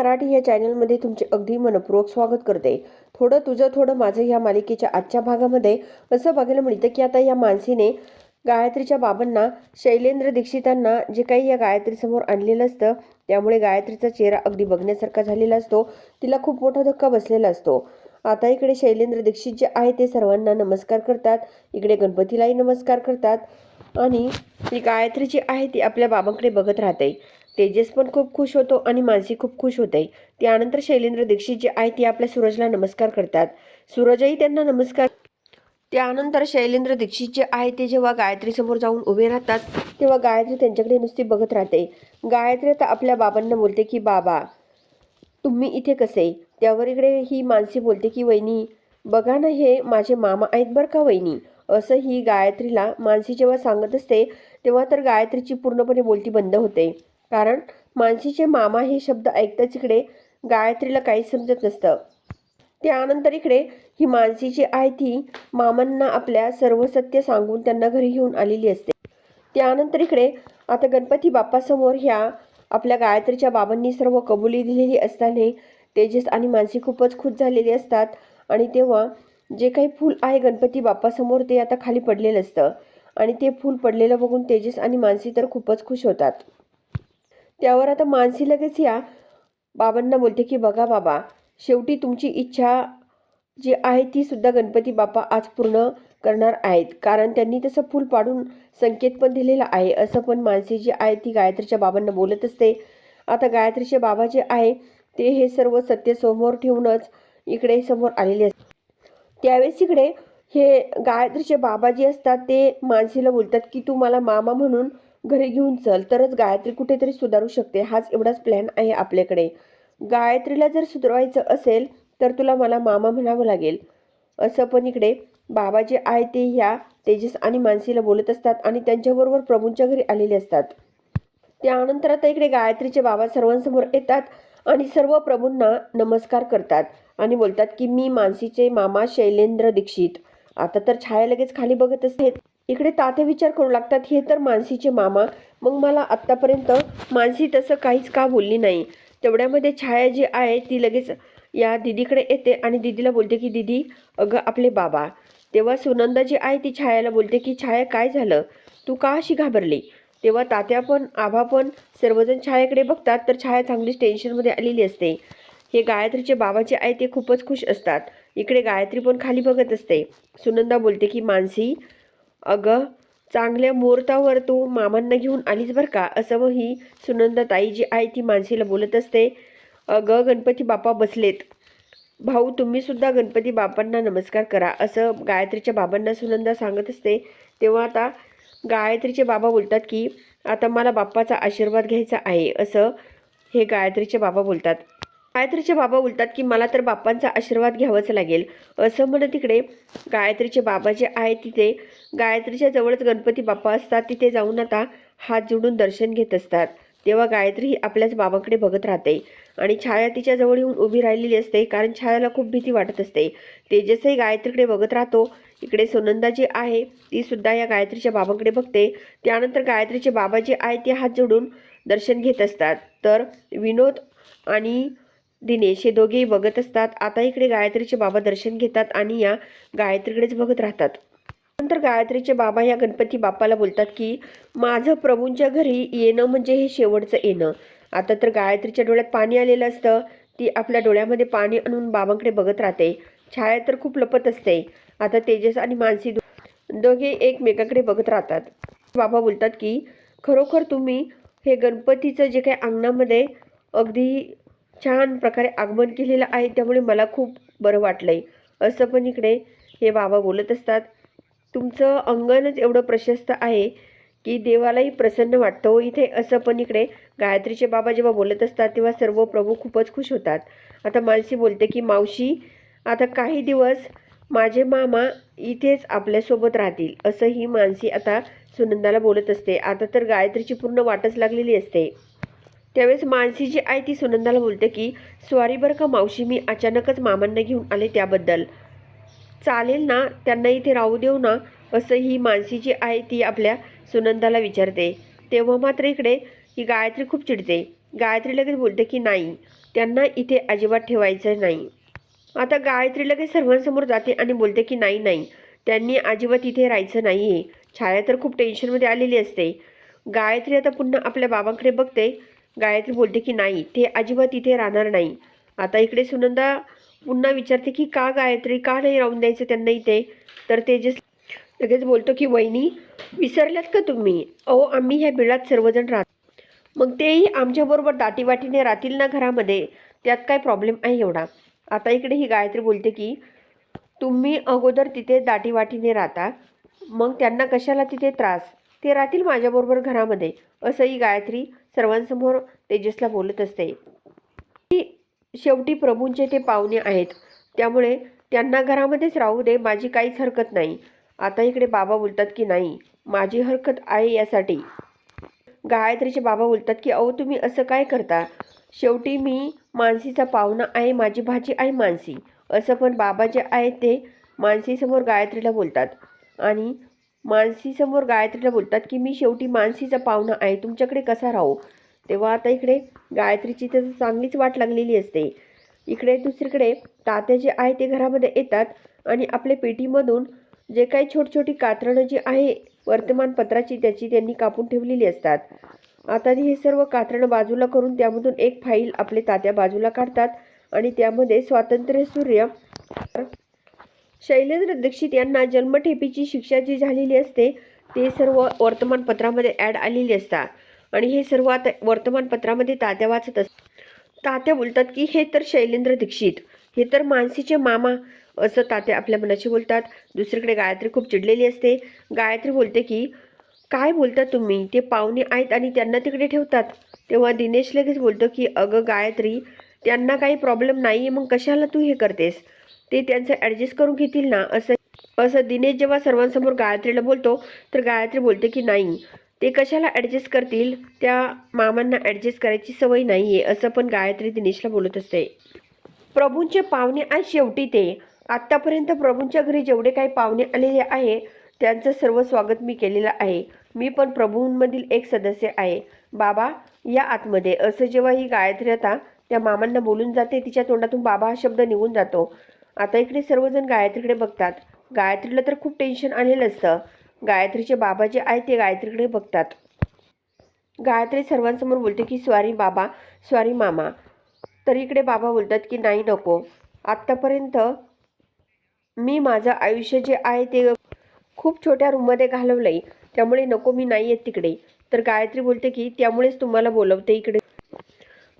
मराठी या चॅनलमध्ये तुमचे अगदी मनपूर्वक स्वागत करते. थोडं तुझं थोडं माझं या मालिकेच्या आजच्या भागामध्ये असं बघायला मिळतं की आता या मानसीने गायत्रीच्या बाबांना शैलेंद्र दीक्षितांना जे काही या गायत्रीसमोर आणलेलं असतं त्यामुळे गायत्रीचा चेहरा अगदी बघण्यासारखा झालेला असतो. तिला खूप मोठा धक्का बसलेला असतो. आता इकडे शैलेंद्र दीक्षित जे आहे ते सर्वांना नमस्कार करतात. इकडे गणपतीलाही नमस्कार करतात. आणि ती गायत्री जी आहे ती आपल्या बाबांकडे बघत राहते. तेजस पण खूप खुश होतो आणि मानसी खूप खुश होते. त्यानंतर शैलेंद्र दीक्षित जे आहे ते आपल्या सूरजला नमस्कार करतात. सूरजही त्यांना नमस्कार त्यानंतर शैलेंद्र दीक्षित जे आहे ते जेव्हा गायत्रीसमोर जाऊन उभे राहतात तेव्हा गायत्री त्यांच्याकडे नुसती बघत राहते. गायत्री आता आपल्या बाबांना बोलते की बाबा तुम्ही इथे कसे? त्यावर इकडे ही मानसी बोलते की वहिनी बघा ना हे माझे मामा आहेत बरं का वहिनी? असं ही गायत्रीला मानसी जेव्हा सांगत असते तेव्हा तर गायत्रीची पूर्णपणे बोलती बंद होते. कारण मानसीचे मामा हे शब्द ऐकताच इकडे गायत्रीला काही समजत नसतं. त्यानंतर इकडे ही मानसीची आई आहे ती मामांना आपल्या सर्व सत्य सांगून त्यांना घरी घेऊन आलेली असते. त्यानंतर इकडे आता गणपती बाप्पासमोर ह्या आपल्या गायत्रीच्या बाबांनी सर्व कबुली दिलेली असताना तेजस आणि मानसी खूपच खुश झालेली असतात आणि तेव्हा जे काही फूल आहे गणपती बाप्पासमोर ते आता खाली पडलेलं असतं. आणि ते फूल पडलेलं बघून तेजस आणि मानसी तर खूपच खुश होतात. त्यावर आता मानसी लगेच या. बाबांना बोलते की बघा बाबा शेवटी तुमची इच्छा जी आहे ती सुद्धा गणपती बाप्पा आज पूर्ण करणार आहेत. कारण त्यांनी तसं फूल पाडून संकेत पण दिलेला आहे. असं पण मानसी जी आहे ती गायत्रीच्या बाबांना बोलत असते. आता गायत्रीचे बाबा जे आहे ते हे सर्व सत्य समोर ठेवूनच इकडे समोर आलेले असतात. त्यावेळेस इकडे हे गायत्रीचे बाबा जे असतात ते मानसीला बोलतात की तू मला मामा म्हणून घरी घेऊन चल तरच गायत्री कुठेतरी सुधारू शकते. हाच एवढाच प्लॅन आहे आपल्याकडे. गायत्रीला जर सुधारवायचं असेल तर तुला मला मामा म्हणावं लागेल. असं पण इकडे बाबा जे आहे ते ह्या तेजस आणि मानसीला बोलत असतात आणि त्यांच्याबरोबर प्रभूंच्या घरी आलेले असतात. त्यानंतर आता इकडे गायत्रीचे बाबा सर्वांसमोर येतात आणि सर्व प्रभूंना नमस्कार करतात आणि बोलतात की मी मानसीचे मामा शैलेंद्र दीक्षित. आता तर छाया लगेच खाली बघत असते. इकडे ताते विचार करू लागतात हे तर मानसीचे मामा. मग मला आत्तापर्यंत मानसी तसं काहीच का बोलली नाही? तेवढ्यामध्ये छाया जी आहे ती लगेच या दिदीकडे येते आणि दिदीला बोलते की दिदी अगं आपले बाबा. तेव्हा सुनंदा जी आहे ती छायाला बोलते की छाया काय झालं? तू का अशी घाबरली? तेव्हा तात्या पण आभा पण सर्वजण छायाकडे बघतात तर छाया चांगलीच टेन्शनमध्ये आलेली असते. हे गायत्रीचे बाबा जे आहे ते खूपच खुश असतात. इकडे गायत्री पण खाली बघत असते. सुनंदा बोलते की मानसी अगं चांगल्या मुहूर्तावर तू मामांना घेऊन आलीस बरं का? असं मग ही सुनंदा ताई जी आहे ती मानसीला बोलत असते. अगं गणपती बाप्पा बसलेत. भाऊ तुम्हीसुद्धा गणपती बाप्पांना नमस्कार करा. असं गायत्रीच्या बाबांना सुनंदा सांगत असते. तेव्हा आता गायत्रीचे बाबा बोलतात की आता मला बाप्पाचा आशीर्वाद घ्यायचा आहे. असं हे गायत्रीचे बाबा बोलतात. गायत्रीचे बाबा बोलतात की मला तर बाप्पांचा आशीर्वाद घ्यावाच लागेल. असं म्हणत तिकडे गायत्रीचे बाबा जे आहे तिथे गायत्रीच्या जवळच गणपती बाप्पा असतात. तिथे जाऊन आता हात जोडून दर्शन घेत असतात. तेव्हा गायत्री ही आपल्याच बाबांकडे बघत राहते आणि छाया तिच्या जवळ येऊन उभी राहिलेली असते. कारण छायाला खूप भीती वाटत असते. तेजसही गायत्रीकडे बघत राहतो. इकडे सोनंदा जी आहे ती सुद्धा या गायत्रीच्या बाबांकडे बघते. त्यानंतर गायत्रीचे बाबा जे आहे ते हात जोडून दर्शन घेत असतात. तर विनोद आणि दिनेश हे दोघेही बघत असतात. आता इकडे गायत्रीचे बाबा दर्शन घेतात आणि या गायत्रीकडेच बघत राहतात. नंतर गायत्रीचे बाबा या गणपती बाप्पाला बोलतात की माझं प्रभूंच्या घरी येणं म्हणजे हे शेवटचं येणं. आता तर गायत्रीच्या डोळ्यात पाणी आलेलं असतं. ती आपल्या डोळ्यामध्ये पाणी आणून बाबांकडे बघत राहते. छाया तर खूप लपत असते. आता तेजस आणि मानसी दोघे एकमेकाकडे बघत राहतात. बाबा बोलतात की खरोखर तुम्ही हे गणपतीचं जे काही अंगणामध्ये अगदी छान प्रकारे आगमन केलेलं आहे त्यामुळे मला खूप बरं वाटलंय. असं पण इकडे हे बाबा बोलत असतात. तुमचं अंगणच एवढं प्रशस्त आहे की देवालाही प्रसन्न वाटतो. हो, इथे असं पण इकडे गायत्रीचे बाबा जेव्हा बोलत असतात तेव्हा सर्व प्रभू खूपच खुश होतात. आता मानसी बोलते की मावशी आता काही दिवस माझे मामा इथेच आपल्यासोबत राहतील असं ही मानसी आता सुनंदाला बोलत असते. आता तर गायत्रीची पूर्ण वाटच लागलेली असते. त्यावेळेस मानसी जी आहे ती सुनंदाला बोलते की स्वारी बरं का मावशी मी अचानकच मामांना घेऊन आले त्याबद्दल. चालेल ना? त्यांना इथे राहू देऊ ना? असं ही मानसी जी आहे ती आपल्या सुनंदाला विचारते. तेव्हा मात्र इकडे ही गायत्री खूप चिडते. गायत्री लगेच बोलते की नाही त्यांना इथे अजिबात ठेवायचं नाही. आता गायत्री लगेच सर्वांसमोर जाते आणि बोलते की नाही नाही त्यांनी अजिबात इथे राहायचं नाही आहे छाया तर खूप टेन्शनमध्ये आलेली असते. गायत्री आता पुन्हा आपल्या बाबांकडे बघते. गायत्री बोलते की नाही ते अजिबात इथे राहणार नाही. आता इकडे सुनंदा पुन्हा विचारते की का गायत्री? का नाही राहून द्यायचं त्यांना इथे? तर तेजस लगेच बोलतो की वहिनी विसरल्यात का तुम्ही? अहो आम्ही ह्या बिळात सर्वजण राहतो. मग तेही आमच्याबरोबर दाटीवाटीने राहतील ना घरामध्ये? त्यात काय प्रॉब्लेम आहे एवढा? आता इकडे ही गायत्री बोलते की तुम्ही अगोदर तिथे दाटीवाटीने राहता. मग त्यांना कशाला तिथे त्रास? ते राहतील माझ्याबरोबर घरामध्ये. असंही गायत्री सर्वांसमोर तेजसला बोलत असते. शेवटी प्रभूंचे ते पाहुणे आहेत. त्यामुळे त्यांना घरामध्येच राहू दे माझी काहीच हरकत नाही. आता इकडे बाबा बोलतात की नाही माझी हरकत आहे यासाठी. गायत्रीचे बाबा बोलतात की अहो तुम्ही असं काय करता? शेवटी मी मानसीचा पाहुणा आहे माझी भाजी आहे मानसी. असं पण बाबा जे आहेत ते मानसीसमोर गायत्रीला बोलतात. आणि मानसीसमोर गायत्रीला बोलतात की मी शेवटी मानसीचा पाहुणा आहे तुमच्याकडे कसा राहू? तेव्हा आता इकडे गायत्रीची तर चांगलीच वाट लागलेली असते. इकडे दुसरीकडे तात्या जे आहे ते घरामध्ये येतात आणि आपल्या पेटीमधून जे काही छोटी छोटी कात्रणं जी आहे वर्तमानपत्राची त्याची त्यांनी कापून ठेवलेली असतात. आता हे सर्व कात्रणं बाजूला करून त्यामधून एक फाईल आपले तात्या बाजूला काढतात आणि त्यामध्ये स्वातंत्र्य सूर्य शैलेंद्र दीक्षित यांना जन्मठेपीची शिक्षा जी झालेली असते ते सर्व वर्तमानपत्रामध्ये ॲड आलेली असतात. आणि हे सर्व आता वर्तमानपत्रामध्ये तात्या वाचत असतात तात्या बोलतात की हे तर शैलेंद्र दीक्षित. हे तर मानसीचे मामा असं तात्या आपल्या मनाशी बोलतात. दुसरीकडे गायत्री खूप चिडलेली असते. गायत्री बोलते की काय बोलता तुम्ही? ते पाहुणे आहेत आणि त्यांना तिकडे ठेवतात. तेव्हा दिनेश लगेच बोलतो की अगं गायत्री त्यांना काही प्रॉब्लेम नाही आहे मग कशाला तू हे करतेस? ते त्यांचं ॲडजस्ट करून घेतील ना? असं असं दिनेश जेव्हा सर्वांसमोर गायत्रीला बोलतो तर गायत्री बोलते की नाही ते कशाला ॲडजस्ट करतील? त्या मामांना ॲडजस्ट करायची सवय नाही आहे असं पण गायत्री दिनेशला बोलत असते. प्रभूंचे पाहुणे आज शेवटी ते. आत्तापर्यंत प्रभूंच्या घरी जेवढे काही पाहुणे आलेले आहे त्यांचं सर्व स्वागत मी केलेलं आहे. मी पण प्रभूंमधील एक सदस्य आहे. बाबा या आतमध्ये. असं जेव्हा ही गायत्री आता त्या मामांना बोलून जाते तिच्या तोंडातून बाबा हा शब्द निघून जातो. आता इकडे सर्वजण गायत्रीकडे बघतात. गायत्रीला तर खूप टेन्शन आलेलं असतं. गायत्रीचे बाबा जे आहे ते गायत्रीकडे बघतात. गायत्री सर्वांसमोर बोलते की स्वारी बाबा स्वारी मामा. तर इकडे बाबा बोलतात की नाही नको. आत्तापर्यंत मी माझं आयुष्य जे आहे ते खूप छोट्या रूममध्ये घालवलं आहे त्यामुळे नको मी नाही येत तिकडे. तर गायत्री बोलते की त्यामुळेच तुम्हाला बोलवते इकडे.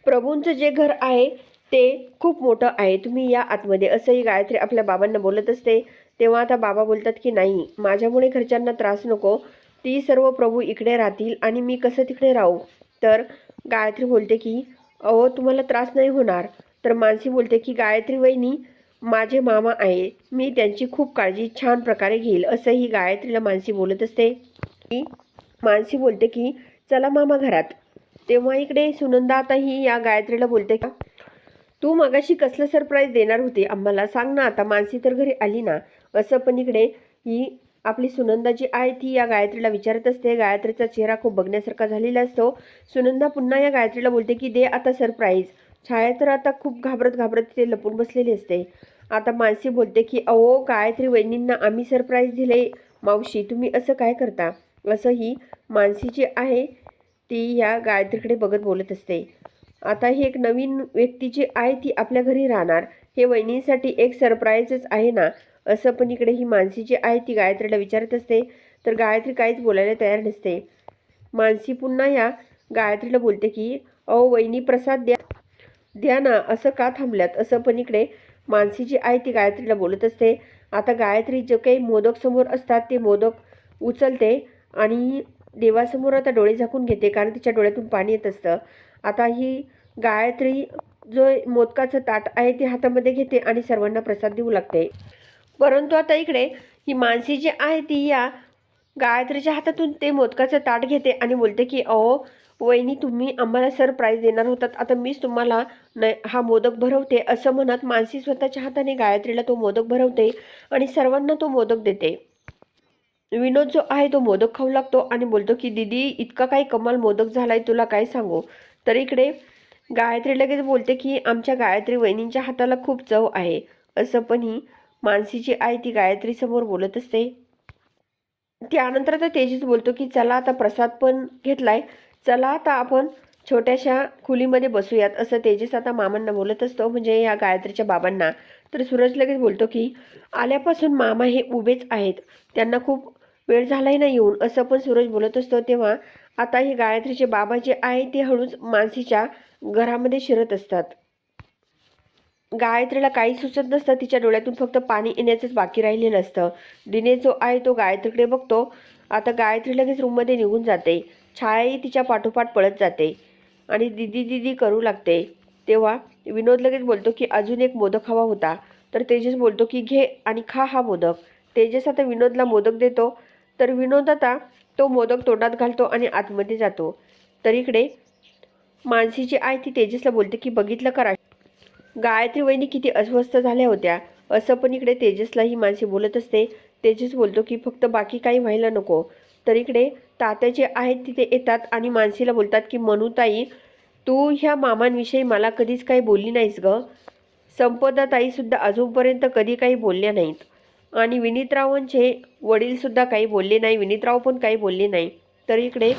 प्रभूंचं जे घर आहे ते खूप मोठं आहे. तुम्ही या आतमध्ये. असंही गायत्री आपल्या बाबांना बोलत असते. तेव्हा आता बाबा बोलतात की नाही माझ्यामुळे घरच्यांना त्रास नको. ती सर्व प्रभू इकडे राहतील आणि मी कसं तिकडे राहू? तर गायत्री बोलते की अहो तुम्हाला त्रास नाही होणार. तर मानसी बोलते की गायत्री वहिनी माझे मामा आहे. मी त्यांची खूप काळजी छान प्रकारे घेईल असंही गायत्रीला मानसी बोलत असते. की मानसी बोलते की चला मामा घरात. तेव्हा इकडे सुनंदा आता ही या गायत्रीला बोलते का तू मगाशी कसलं सरप्राईज देणार होती आम्हाला? सांग ना आता मानसी तर घरी आली ना. असं पण इकडे ही आपली सुनंदा जी आहे ती या गायत्रीला विचारत असते. गायत्रीचा चेहरा खूप बघण्यासारखा झालेला असतो. सुनंदा पुन्हा या गायत्रीला बोलते की दे आता सरप्राईज छाया तर आता खूप घाबरत घाबरत तिथे लपून बसलेली असते. आता मानसी बोलते की अहो गायत्री वहिनींना आम्ही सरप्राईज दिले. मावशी तुम्ही असं काय करता? असं ही मानसी जी आहे ती या गायत्रीकडे बघत बोलत असते. आता ही एक नवीन व्यक्ती जी आहे ती आपल्या घरी राहणार. हे वहिनींसाठी एक सरप्राईजच आहे ना? असं पण इकडे ही मानसी जी आहे ती गायत्रीला विचारत असते. तर गायत्री काहीच बोलायला तयार नसते. मानसी पुन्हा या गायत्रीला बोलते की अहो वहिनी प्रसाद द्या. द्या ना असं का थांबल्यात? असं पण इकडे मानसी जी आहे ती गायत्रीला बोलत असते. आता गायत्री जे काही मोदक समोर असतात ते मोदक उचलते आणि देवासमोर आता डोळे झाकून घेते कारण तिच्या डोळ्यातून पाणी येत असतं. आता ही गायत्री जो मोदकाचं ताट आहे ते हातामध्ये घेते आणि सर्वांना प्रसाद देऊ लागते. परंतु आता इकडे ही मानसी जी आहे ती या गायत्रीच्या हातातून ते मोदकाचं ताट घेते आणि बोलते की अहो वहिनी तुम्ही आम्हाला सरप्राईज देणार होतात. आता मीच तुम्हाला न हा मोदक भरवते. असं म्हणत मानसी स्वतःच्या हाताने गायत्रीला तो मोदक भरवते आणि सर्वांना तो मोदक देते. विनोद जो आहे तो मोदक खाऊ लागतो आणि बोलतो की दीदी इतका काही कमाल मोदक झालाय तुला काय सांगू? तर इकडे गायत्री लगेच बोलते की आमच्या गायत्री वहिनींच्या हाताला खूप चव आहे. असं पण ही मानसीची आई ती गायत्री समोर बोलत असते. त्यानंतर आता तेजीच बोलतो की चला आता प्रसाद पण घेतलाय. चला आता आपण छोट्याशा खोलीमध्ये बसूयात. असं तेजस आता मामांना बोलत असतो म्हणजे या गायत्रीच्या बाबांना. तर सूरज लगेच बोलतो की आल्यापासून मामा हे उभेच आहेत. त्यांना खूप वेळ झालाय ना येऊन. असं पण सूरज बोलत असतो तेव्हा आता हे गायत्रीचे बाबा जे आहे ते हळूच मानसीच्या घरामध्ये शिरत असतात. गायत्रीला काही सुचत नसतं. तिच्या डोळ्यातून फक्त पाणी येण्याचंच बाकी राहिलेलं असतं दिनेश जो आहे तो गायत्रीकडे बघतो. आता गायत्री लगेच रूममध्ये निघून जाते. छायाही तिच्या पाठोपाठ पळत जाते. आणि दिदी दिदी करू लागते. तेव्हा विनोद लगेच बोलतो की अजून एक मोदक हवा होता. तर तेजस बोलतो की घे आणि खा हा मोदक. तेजस आता विनोदला मोदक देतो. तर विनोद आता तो मोदक तोंडात घालतो आणि आतमध्ये जातो. तर इकडे मानसीची आई ती तेजसला बोलते की बघितलं करा गायत्री वहिनी किती अस्वस्थ झाल्या होत्या. असं पण इकडे तेजसला ही मानसी बोलत असते. तेजस बोलतो की फक्त बाकी काही व्हायला नको. तर इकडे तात्याचे आहेत तिथे येतात आणि मानसीला बोलतात की मनुताई तू ह्या मामांविषयी मला कधीच काही बोलली नाहीस ग. संपदाताईसुद्धा अजूनपर्यंत कधी काही बोलल्या नाहीत. आणि विनीतरावांचे वडीलसुद्धा काही बोलले नाही विनीतराव पण काही बोलले नाही. तर इकडे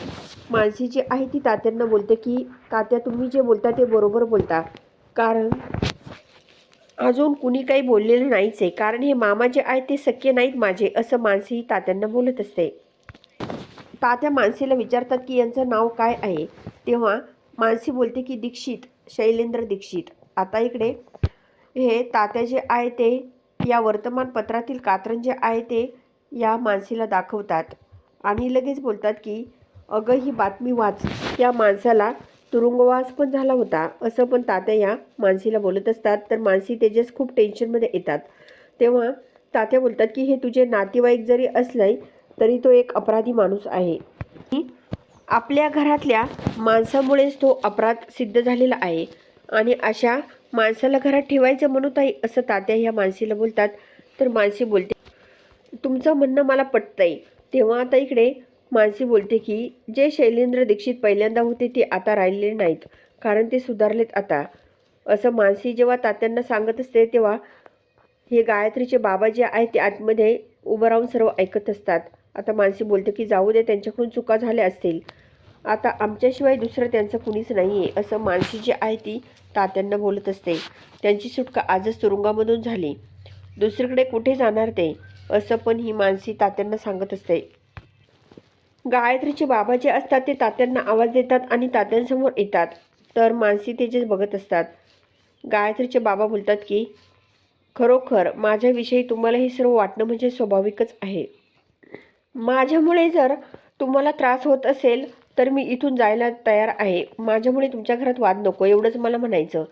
मानसी जी आहे ती तात्यांना बोलते की तात्या तुम्ही जे बोलता ते बरोबर बोलता. कारण अजून कुणी काही बोललेलं नाहीच आहे. कारण हे मामा जे आहेत ते सख्य नाहीत माझे असं मानसी तात्यांना बोलत असते. तात्या मानसीला विचारतात की यांचं नाव काय आहे? तेव्हा मानसी बोलते की दीक्षित शैलेंद्र दीक्षित. आता इकडे हे तात्या जे आहे ते या वर्तमानपत्रातील कात्रण जे आहे ते या मानसीला दाखवतात. आणि लगेच बोलतात की अगं ही बातमी वाच. या माणसाला तुरुंगवास पण झाला होता. असं पण तात्या या मानसीला बोलत असतात. तर मानसी तेजस खूप टेन्शनमध्ये येतात. तेव्हा तात्या बोलतात की हे तुझे नातेवाईक जरी असले तरी तो एक अपराधी माणूस आहे. आपल्या घरातल्या माणसामुळेच तो अपराध सिद्ध झालेला आहे. आणि अशा माणसाला घरात ठेवायचं म्हणू ताई असं तात्या ह्या मानसीला बोलतात. तर मानसी बोलते तुमचं म्हणणं मला पटतंय. तेव्हा आता इकडे मानसी बोलते की जे शैलेंद्र दीक्षित पहिल्यांदा होते ते आता राहिलेले नाहीत कारण ते सुधारलेत आता. असं मानसी जेव्हा तात्यांना सांगत असते तेव्हा हे गायत्रीचे बाबा जे आहेत ते आतमध्ये उभं राहून सर्व ऐकत असतात. आता मानसी बोलते की जाऊ दे त्यांच्याकडून चुका झाल्या असतील. आता आमच्याशिवाय दुसरं त्यांचं कुणीच नाही आहे असं मानसी जी आहे ती तात्यांना बोलत असते. त्यांची सुटका आजच तुरुंगामधून झाली. दुसरीकडे कुठे जाणार ते? असं पण ही मानसी तात्यांना सांगत असते. गायत्रीचे बाबा जे असतात ते तात्यांना आवाज देतात आणि तात्यांसमोर येतात. तर मानसी तेजेच बघत असतात. गायत्रीचे बाबा बोलतात की खरोखर माझ्याविषयी तुम्हाला हे सर्व वाटणं म्हणजे स्वाभाविकच आहे. माझ्यामुळे जर तुम्हाला त्रास होत असेल तर मी इथून जायला तयार आहे. माझ्यामुळे तुमच्या घरात वाद नको एवढंच मला म्हणायचं.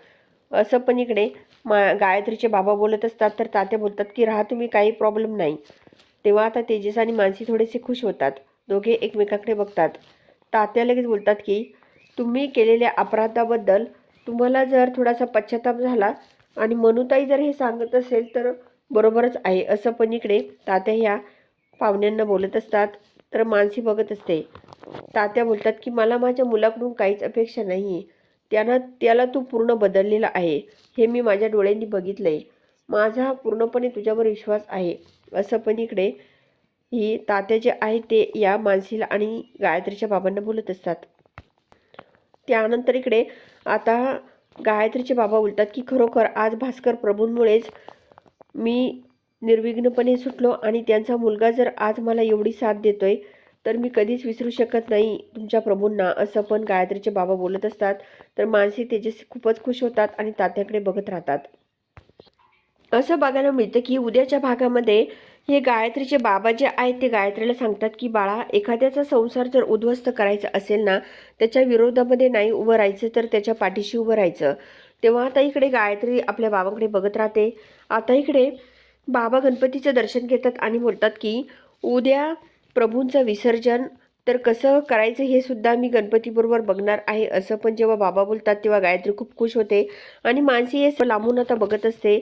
असं पण इकडे मा गायत्रीचे बाबा बोलत असतात. तर तात्या बोलतात की राहा तुम्ही काही प्रॉब्लेम नाही. तेव्हा आता तेजस आणि मानसी थोडेसे खुश होतात. दोघे एकमेकाकडे बघतात. तात्या लगेच बोलतात की तुम्ही केलेल्या अपराधाबद्दल तुम्हाला जर थोडासा पश्चाताप झाला आणि मनुताई जर हे सांगत असेल तर बरोबरच आहे. असं पण इकडे तात्या ह्या पाहुण्यांना बोलत असतात तर मानसी बघत असते. तात्या बोलतात की मला माझ्या मुलाकडून काहीच अपेक्षा नाही आहे त्यानं त्याला तू पूर्ण बदललेला आहे. हे मी माझ्या डोळ्यांनी बघितलं आहे माझा पूर्णपणे तुझ्यावर विश्वास आहे. असं पण इकडे ही तात्या जे आहे ते या मानसीला आणि गायत्रीच्या बाबांना बोलत असतात. त्यानंतर इकडे आता गायत्रीचे बाबा बोलतात की खरोखर आज भास्कर प्रभूंमुळेच मी निर्विघ्नपणे सुटलो आणि त्यांचा मुलगा जर आज मला एवढी साथ देतोय तर मी कधीच विसरू शकत नाही तुमच्या प्रभूंना असं पण गायत्रीचे बाबा बोलत असतात. तर मानसी तेजस्वी खूपच खुश होतात आणि तात्याकडे बघत राहतात. असं बघायला मिळतं की उद्याच्या भागामध्ये हे गायत्रीचे बाबा जे आहेत ते गायत्रीला सांगतात की बाळा एखाद्याचा संसार जर उद्ध्वस्त करायचा असेल ना त्याच्या विरोधामध्ये नाही उभं राहायचं तर त्याच्या पाठीशी उभं राहायचं. तेव्हा आता इकडे गायत्री आपल्या बाबांकडे बघत राहते. आता इकडे बाबा गणपतीचं दर्शन घेतात आणि बोलतात की उद्या प्रभूंचं विसर्जन तर कसं करायचं हे सुद्धा मी गणपतीबरोबर बघणार आहे. असं पण जेव्हा बाबा बोलतात तेव्हा गायत्री खूप खुश होते. आणि मानसी हे लांबून आता बघत असते.